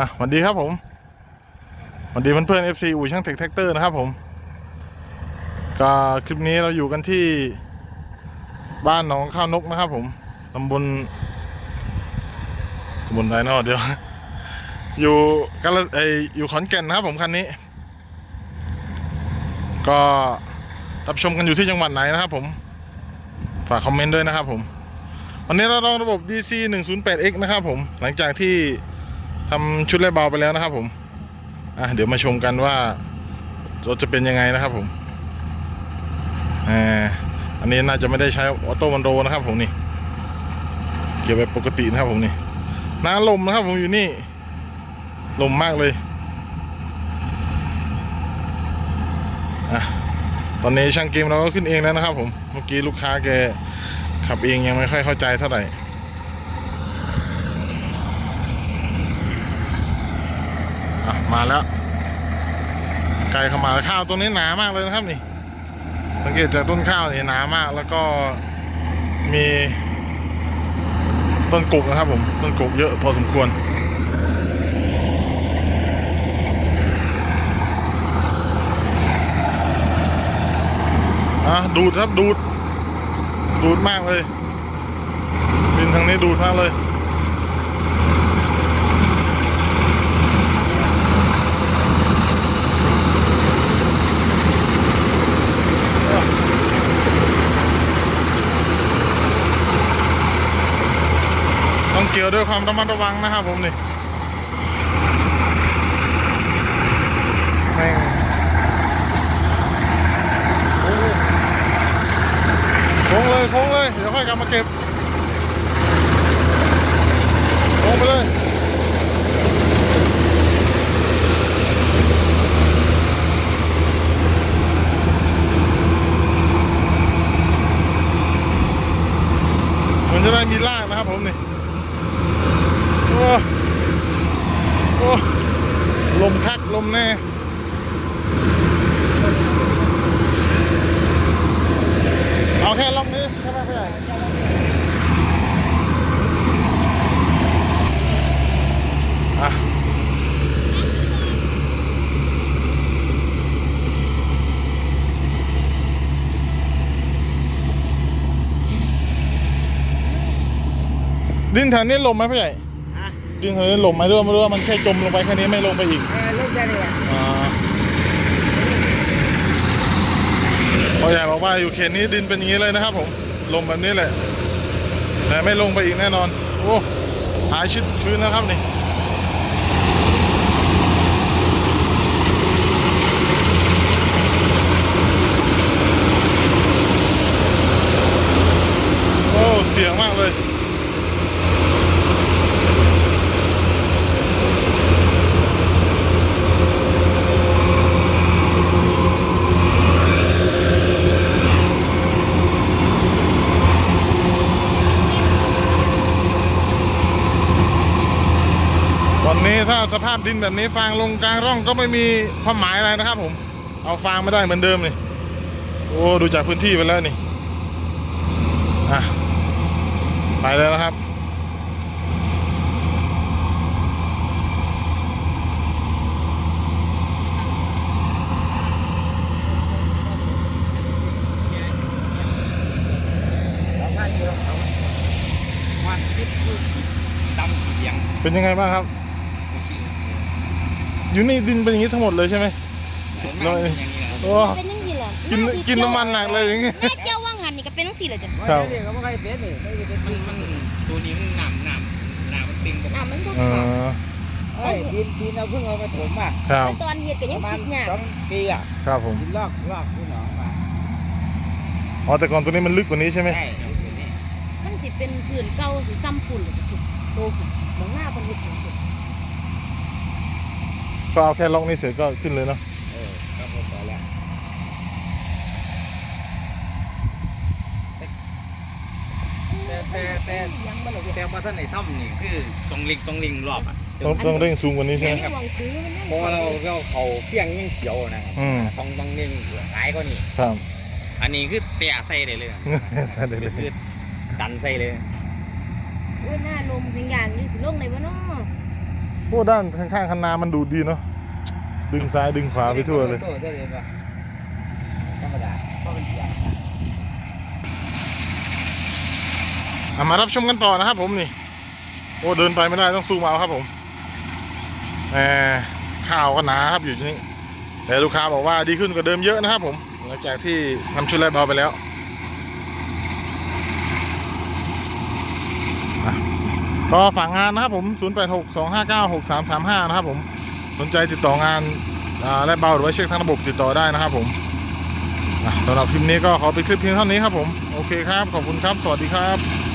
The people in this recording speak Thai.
อะสวัสดีครับผมสวัสดีเพื่อนเพื่อนๆ FC อู่ช่างเทคแท็กเตอร์นะครับผม ก็คลิปนี้เราอยู่กันที่บ้านหนองข้าวนกนะครับผมตำบลตำบลไรนอเดี๋ยว อยู่กันลไอยอยู่ขอนแก่นนะครับผมคันนี้ ก็รับชมกันอยู่ที่จังหวัดไหนนะครับผมฝากคอมเมนต์ด้วยนะครับผม วันนี้เราลองระบบ DC 108X นะครับผม หลังจากที่ ทำชุดไล่เบาไปแล้วนะครับ ผมอะเดี๋ยวมาชมกันว่ารถจะเป็นยังไงนะครับ ผมอ่าอันนี้น่าจะไม่ได้ใช้ออโต้วันโรนะครับ ผมนี่เก็บไว้ปกตินะครับ ผมนี่น้าลมนะครับ ผมอยู่นี่ลมมากเลยอะตอนนี้ช่างเกมเราก็ขึ้นเองแล้วนะครับ ผมเมื่อกี้ลูกค้าแกขับเองยังไม่ค่อยเข้าใจเท่าไหร่ อะมาแล้วไกลเข้ามาข้าวตัวนี้หนามากเลยนะครับนี่ สังเกตจากต้นข้าวนี่หนามาก แล้วก็มีต้นกุกนะครับผมต้นกุกเยอะพอสมควรอะดูดครับดูด ดูดมากเลยดินทางนี้ดูดมากเลย เกี่ยวด้วยความระมัดระวังนะครับผมนี่แม่งโค้งเลยโค้งเลย เดี๋ยวค่อยกลับมาเก็บโค้งไปเลยมันจะได้มีลากนะครับผมนี่ โอ้โอ้ลมคักลมแน่เอาแค่ล็อกนี้ใช่ไหมพี่ใหญ่อะดินแถวนี้ลมไหมพี่ใหญ่ ดินแถวนี้ลมไหมหรือว่าไม่รู้ว่ามันแค่จมลงไปแค่นี้ไม่ลงไปอีกเออลูกจะเนี่ยอ่าพ่อใหญ่บอกว่าอยู่เขตนี้ดินเป็นอย่างนี้เลยนะครับ ผมลมแบบนี้แหละ แต่ไม่ลงไปอีกแน่นอน โอ้หายชื้นชื้นนะครับนี่ โอ้ เสียงมากเลย วันนี้ ถ้าสภาพดินแบบนี้ฟางลงกลางร่องก็ไม่มีความหมายอะไรนะครับ ผม เอาฟางไม่ได้เหมือนเดิมนี่โอ้ดูจากพื้นที่ไปแล้วนี่อะไปแล้วนะครับสองพันเดียวเอาวันคิดคือดำขีดอย่างเป็นยังไงบ้างครับ อยู่นี่ดินเป็นอย่างนี้ทั้งหมดเลยใช่ไหมผมว่าเป็นอย่างนี้นะโอ้เป็นยังไงล่ะกินกินน้ำมันหนักเลยอย่างงี้แม่เจ้าว่างหันนี่ก็เป็นทั้งสี่เลยจ้ะครับเดี๋ยวก็ไม่ค่อยเป็นนี่ไม่ได้เป็นมันมันตัวนี้มันหนำหนำหนำมันปิงปกน้ำมันก็เอขาดอเอ้ยดินดินเราเพิ่งเอามาถมอะครับตอนเฮ็ดก็ปยังระมาณคิดยากสองปีอะครับผมดินลอกลอกที่หนองมาอ๋อแต่ก่อนตัวนี้มันลึกกว่านี้ใช่ไหมใช่มันสิเป็นผื่นเก่าสิซ้ำฝุ่นเลยจ้ะโตขึ้นมองหน้าเพิ่นเฮ็ดจังซี่ ก็เอาแค่ล็อกนี้เสร็จก็ขึ้นเลยเนาะเออครับผมพอแล้วแต่แต่แต่ยังบ่เลยแต่ว่าท่านในถ้ำนี่คือตรงลิงตรงลิงรอบอะต้องต้องเร่งซูมกว่านี้ใช่ไหมยังหวังซื้อมันเพราะว่าเราเราเขาเพียงยังเขียวนะครับอืม ต้องต้องเล่งหลายก็นี่ ครับ อันนี้คือเตะใส่ได้เลยใช่เลยเลย คือดันใส่เลยโอ้ยหน้าลมเพียงอย่างนี้สิลงได้บ่เนาะ โอ้ด้านข้างๆคันนามันดูดดีเนาะดึงซ้ายดึงขวาไปทั่วเลยมาเพราะมันเสียงอะมารับชมกันต่อนะครับผมนี่ โอ้เดินไปไม่ได้ต้องซูมเอาครับผมแหมข้าวก็หนาครับอยู่ที่นี่แต่ลูกค้าบอกว่าดีขึ้นกว่าเดิมเยอะนะครับผมหลังจากที่ทำชุดไล่เบาไปแล้วอะ ก็ฝากงานนะครับผม 0862596335 นะครับผม สนใจติดต่องานและเบาหรือว่าเช็คทางระบบติดต่อได้นะครับผมสำหรับคลิปนี้ก็ขอปิดคลิปเพียงเท่านี้ครับผม โอเคครับ ขอบคุณครับ สวัสดีครับ